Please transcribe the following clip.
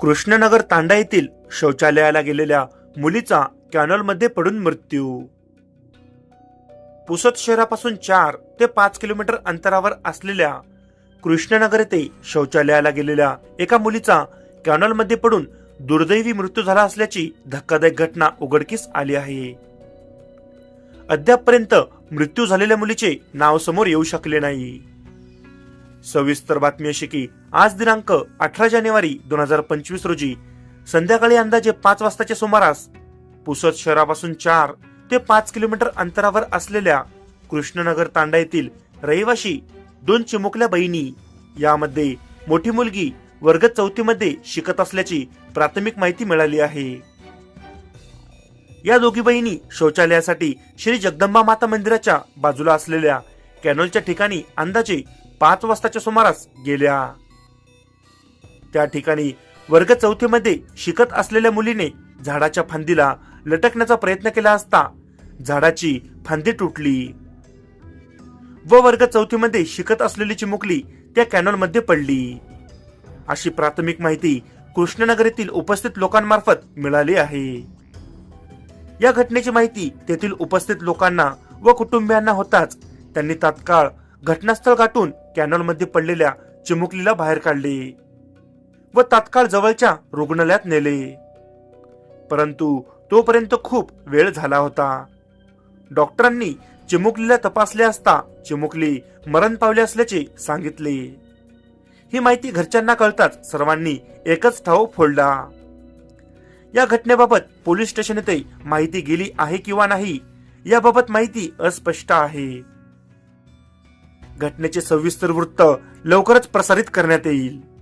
कृष्णनगर तांडा येथील शौचालयाला गेलेल्या मुलीचा कॅनॉलमध्ये पडून मृत्यू. पुसद शहरापासून चार ते पाच किलोमीटर अंतरावर असलेल्या कृष्णनगर येथे शौचालयाला गेलेल्या एका मुलीचा कॅनॉलमध्ये पडून दुर्दैवी मृत्यू झाला असल्याची धक्कादायक घटना उघडकीस आली आहे. अद्यापपर्यंत मृत्यू झालेल्या मुलीचे नाव समोर येऊ शकले नाही. सविस्तर बातमी अशी की आज दिनांक अठरा जानेवारी दोन हजार पंचवीस रोजी संध्याकाळी अंदाजे पाच वाजताच्या सुमारास पुसद शहरापासून चार ते पाच किलोमीटर अंतरावर असलेल्या कृष्णनगर तांडा येथील रहिवाशी दोन चिमुकल्या बहिणी यामध्ये मोठी मुलगी वर्ग चौथीमध्ये शिकत असल्याची प्राथमिक माहिती मिळाली आहे. या दोघी बहिणी शौचालयासाठी श्री जगदंबा माता मंदिराच्या बाजूला असलेल्या कॅनोलच्या ठिकाणी अंदाजे पाच वाजताच्या सुमारास गेल्या. त्या ठिकाणी वर्ग चौथीमध्ये शिकत असलेल्या मुलीने झाडाच्या फांदीला लटकण्याचा प्रयत्न केला असता झाडाची फांदी तुटली. व वर्ग चौथीमध्ये शिकत असलेली चिमुकली त्या कॅनॉलमध्ये पडली. अशी प्राथमिक माहिती कृष्णनगर येथील उपस्थित लोकांमार्फत मिळाली आहे. या घटनेची माहिती तेथील उपस्थित लोकांना व कुटुंबियांना होताच त्यांनी तात्काळ घटनास्थळ गाठून कॅनॉलमध्ये पडलेल्या चिमुकलीला बाहेर काढले व तात्काळ जवळच्या रुग्णालयात नेले. परंतु तोपर्यंत खूप वेळ झाला होता. डॉक्टरांनी चिमुकलीला तपासले असता चिमुकली मरण पावले असल्याचे सांगितले. ही माहिती घरच्यांना कळताच सर्वांनी एकच ठाव फोडला. या घटनेबाबत पोलीस स्टेशन येथे माहिती गेली आहे किंवा नाही याबाबत माहिती अस्पष्ट आहे. घटनेचे सविस्तर वृत्त लवकरच प्रसारित करण्यात येईल.